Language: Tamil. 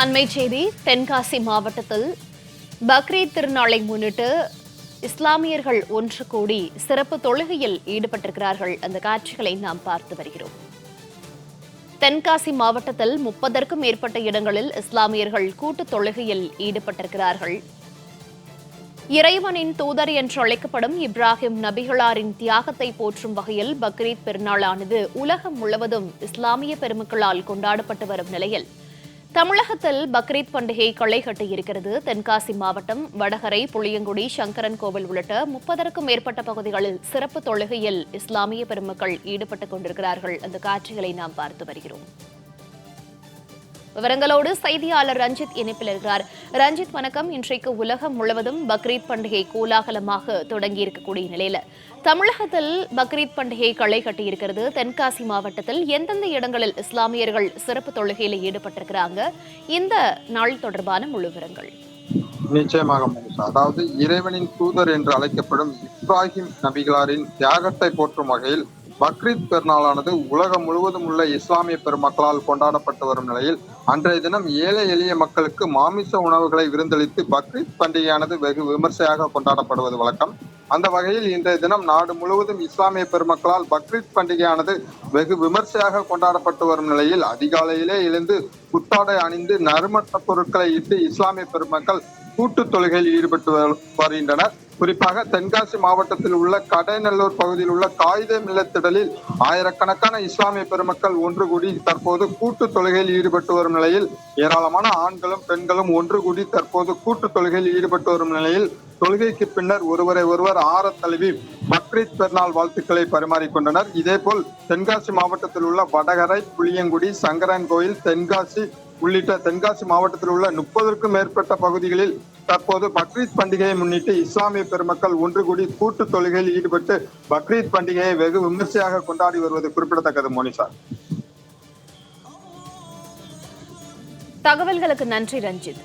அண்மை செய்தி தென்காசி மாவட்டத்தில் பக்ரீத் திருநாளை முன்னிட்டு இஸ்லாமியர்கள் ஒன்று கூடி சிறப்பு தொழுகையில் ஈடுபட்டிருக்கிறார்கள். அந்த காட்சிகளை நாம் பார்த்து வருகிறோம். தென்காசி மாவட்டத்தில் முப்பதற்கும் மேற்பட்ட இடங்களில் இஸ்லாமியர்கள் கூட்டு தொழுகையில் ஈடுபட்டிருக்கிறார்கள். இறைவனின் தூதர் என்று அழைக்கப்படும் இப்ராஹிம் நபிகளாரின் தியாகத்தை போற்றும் வகையில் பக்ரீத் பெருநாளானது உலகம் முழுவதும் இஸ்லாமிய பெருமக்களால் கொண்டாடப்பட்டு வரும் நிலையில் தமிழகத்தில் பக்ரீத் பண்டிகை களை கட்டியிருக்கிறது தென்காசி மாவட்டம் வடகரை புளியங்குடி சங்கரன் கோவில் உள்ளிட்ட முப்பதற்கும் மேற்பட்ட பகுதிகளில் சிறப்பு தொழுகையில் இஸ்லாமிய பெருமக்கள் ஈடுபட்டுக் கொண்டிருக்கிறார்கள். அந்த காட்சிகளை நாம் பார்த்து வருகிறோம். விவரங்களோடு செய்தியாளர் ரஞ்சித் இணைப்பில் இருக்கிறார். ரஞ்சித் வணக்கம். இன்றைக்கு உலகம் முழுவதும் பக்ரீத் பண்டிகை கோலாகலமாக தொடங்கி இருக்கக்கூடிய நிலையில தமிழகத்தில் பக்ரீத் பண்டிகை களை கட்டியிருக்கிறது தென்காசி மாவட்டத்தில் எந்தெந்த இடங்களில் இஸ்லாமியர்கள் சிறப்பு தொழுகையில் ஈடுபட்டிருக்கிறாங்க? இந்த நாள் தொடர்பான முழு விவரங்கள். நிச்சயமாக அதாவது இறைவனின் தூதர் என்று அழைக்கப்படும் இப்ராஹிம் நபிகளாரின் தியாகத்தை போற்றும் வகையில் பக்ரீத் பெருநாளானது உலகம் முழுவதும் உள்ள இஸ்லாமிய பெருமக்களால் கொண்டாடப்பட்டு வரும் நிலையில் அன்றைய தினம் ஏழை எளிய மக்களுக்கு மாமிச உணவுகளை விருந்தளித்து பக்ரீத் பண்டிகையானது வெகு விமர்சையாக கொண்டாடப்படுவது வழக்கம். அந்த வகையில் இன்றைய தினம் நாடு முழுவதும் இஸ்லாமிய பெருமக்களால் பக்ரீத் பண்டிகையானது வெகு விமர்சையாக கொண்டாடப்பட்டு வரும் நிலையில் அதிகாலையிலே எழுந்து புத்தாடை அணிந்து நறுமட்ட பொருட்களை இட்டு இஸ்லாமிய பெருமக்கள் கூட்டு தொழுகையில் ஈடுபட்டு வருகின்றனர். குறிப்பாக தென்காசி மாவட்டத்தில் உள்ள கடைநல்லூர் பகுதியில் உள்ள காகித மில்லத்திடலில் ஆயிரக்கணக்கான இஸ்லாமிய பெருமக்கள் ஒன்று கூடி தற்போது கூட்டு தொழுகையில் ஈடுபட்டு வரும் நிலையில் ஏராளமான ஆண்களும் பெண்களும் ஒன்று கூடி தற்போது கூட்டு தொழுகையில் ஈடுபட்டு வரும் நிலையில் தொழுகைக்கு பின்னர் ஒருவரை ஒருவர் ஆற தழுவி பக்ரீத் பெருநாள் வாழ்த்துக்களை பரிமாறிக்கொண்டனர். இதேபோல் தென்காசி மாவட்டத்தில் உள்ள வடகரை புளியங்குடி சங்கரன் கோயில் தென்காசி உள்ளிட்ட தென்காசி மாவட்டத்தில் உள்ள முப்பதற்கும் மேற்பட்ட பகுதிகளில் தற்போது பக்ரீத் பண்டிகையை முன்னிட்டு இஸ்லாமிய பெருமக்கள் ஒன்று கூடி கூட்டு தொழுகையில் ஈடுபட்டு பக்ரீத் பண்டிகையை வெகு விமர்சையாக கொண்டாடி வருவது குறிப்பிடத்தக்கது மோனிஷா. தகவல்களுக்கு நன்றி ரஞ்சித்.